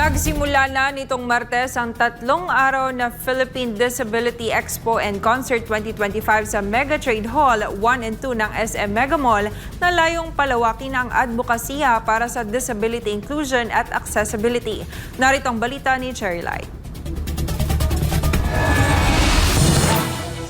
Nagsimula na nitong Martes ang tatlong araw na Philippine Disability Expo and Concert 2025 sa Mega Trade Hall 1 and 2 ng SM Mega Mall na layong palawakin ang advokasya para sa disability inclusion at accessibility. Narito ang balita ni Cherry Light.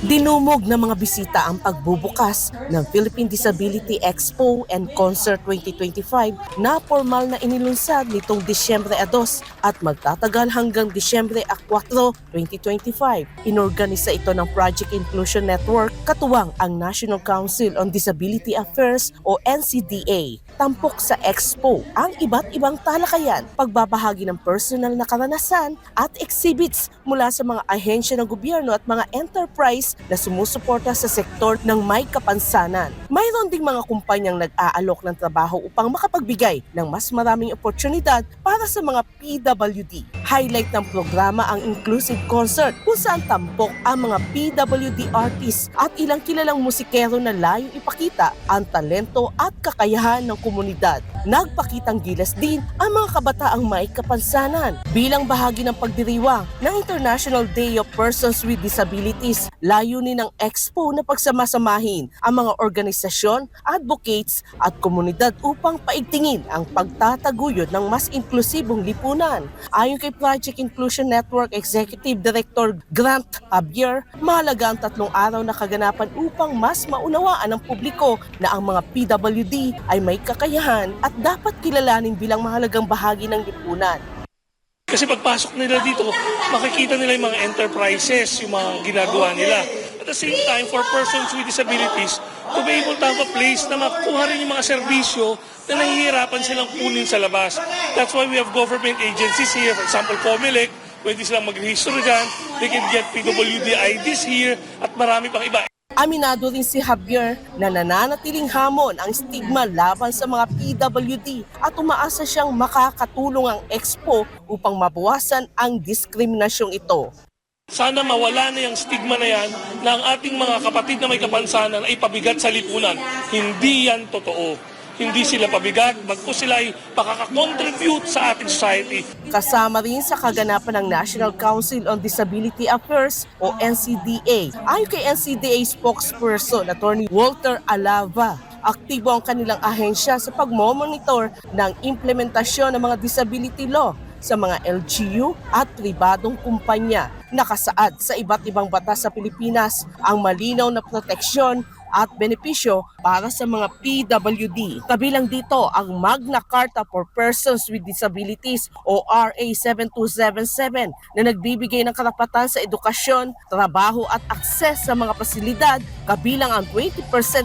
Dinumog ng mga bisita ang pagbubukas ng Philippine Disability Expo and Concert 2025 na formal na inilunsad nitong Disyembre 2 at magtatagal hanggang Disyembre 4, 2025. Inorganisa ito ng Project Inclusion Network katuwang ang National Council on Disability Affairs o NCDA. Tampok sa Expo ang iba't ibang talakayan, pagbabahagi ng personal na karanasan at exhibits mula sa mga ahensya ng gobyerno at mga enterprise na sumusuporta sa sektor ng may kapansanan. Mayroon ding mga kumpanyang nag-aalok ng trabaho upang makapagbigay ng mas maraming oportunidad para sa mga PWD. Highlight ng programa ang Inclusive Concert kung saan tampok ang mga PWD artists at ilang kilalang musikero na layong ipakita ang talento at kakayahan ng komunidad. Nagpakitang gilas din ang mga kabataang may kapansanan bilang bahagi ng pagdiriwang ng International Day of Persons with Disabilities. Layunin ng Expo na pagsamasamahin ang mga organisasyon, advocates at komunidad upang paigtingin ang pagtataguyod ng mas inklusibong lipunan. Ayon kay Project Inclusion Network Executive Director Grant Javier, mahalaga ang tatlong araw na kaganapan upang mas maunawaan ng publiko na ang mga PWD ay may kakayahan at dapat kilalanin bilang mahalagang bahagi ng lipunan. Kasi pagpasok nila dito, makikita nila yung mga enterprises, yung mga ginagawa nila. At the same time, for persons with disabilities, to be able to have a place na makuha rin yung mga serbisyo na nahihirapan silang kunin sa labas. That's why we have government agencies here, for example, COMELEC, pwede silang mag-register dyan, they can get PWD IDs here, at marami pang iba. Aminado rin si Javier na nananatiling hamon ang stigma laban sa mga PWD at umaasa siyang makakatulong ang Expo upang mabawasan ang diskriminasyong ito. Sana mawala na yung stigma na yan na ang ating mga kapatid na may kapansanan ay pabigat sa lipunan. Hindi yan totoo. Hindi sila pabigat, bagpo sila ay pakakakontribute sa ating society. Kasama rin sa kaganapan ng National Council on Disability Affairs o NCDA. Ayon kay NCDA spokesperson Attorney Walter Alava, aktibo ang kanilang ahensya sa pagmomonitor ng implementasyon ng mga disability law sa mga LGU at pribadong kumpanya. Nakasaad sa iba't ibang batas sa Pilipinas ang malinaw na proteksyon at benepisyo para sa mga PWD. Kabilang dito ang Magna Carta for Persons with Disabilities o RA 7277 na nagbibigay ng karapatan sa edukasyon, trabaho at akses sa mga pasilidad kabilang ang 20%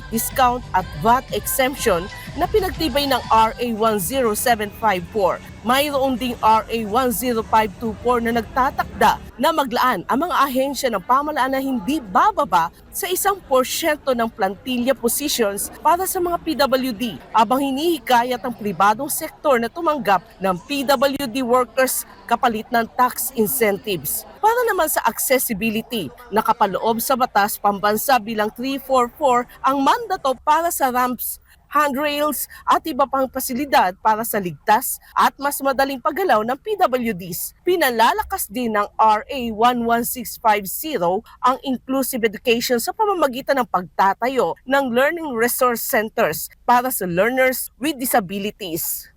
discount at VAT exemption na pinagtibay ng RA 10754. Mayroon ding RA 10524 na nagtatakda na maglaan ang mga ahensya ng pamalaan na hindi bababa sa isang porsyento ng plantilla positions para sa mga PWD abang hinihikayat ang pribadong sektor na tumanggap ng PWD workers kapalit ng tax incentives. Para naman sa accessibility, nakapaloob sa batas pambansa bilang 344 ang mandato para sa ramps handrails at iba pang pasilidad para sa ligtas at mas madaling paggalaw ng PWDs. Pinalalakas din ng RA 11650 ang inclusive education sa pamamagitan ng pagtatayo ng learning resource centers para sa learners with disabilities.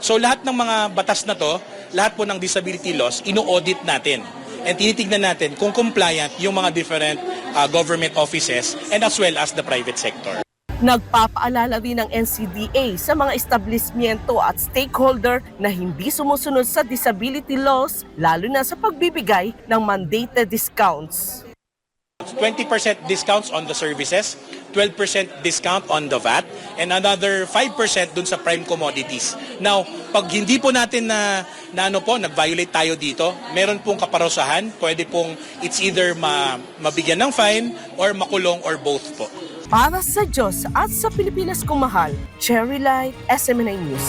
So lahat ng mga batas na to, lahat po ng disability laws, ino-audit natin. And tinitignan natin kung compliant yung mga different uh, government offices and as well as the private sector. Nagpapaalala rin ng NCDA sa mga establishmento at stakeholder na hindi sumusunod sa disability laws, lalo na sa pagbibigay ng mandated discounts. 20% discounts on the services, 12% discount on the VAT, and another 5% dun sa prime commodities. Now, pag hindi po natin na, na ano po, nag-violate tayo dito, meron pong kaparusahan, pwede pong it's either ma, mabigyan ng fine or makulong or both po. Para sa Diyos at sa Pilipinas kumahal, Cherry Light, SMNA News.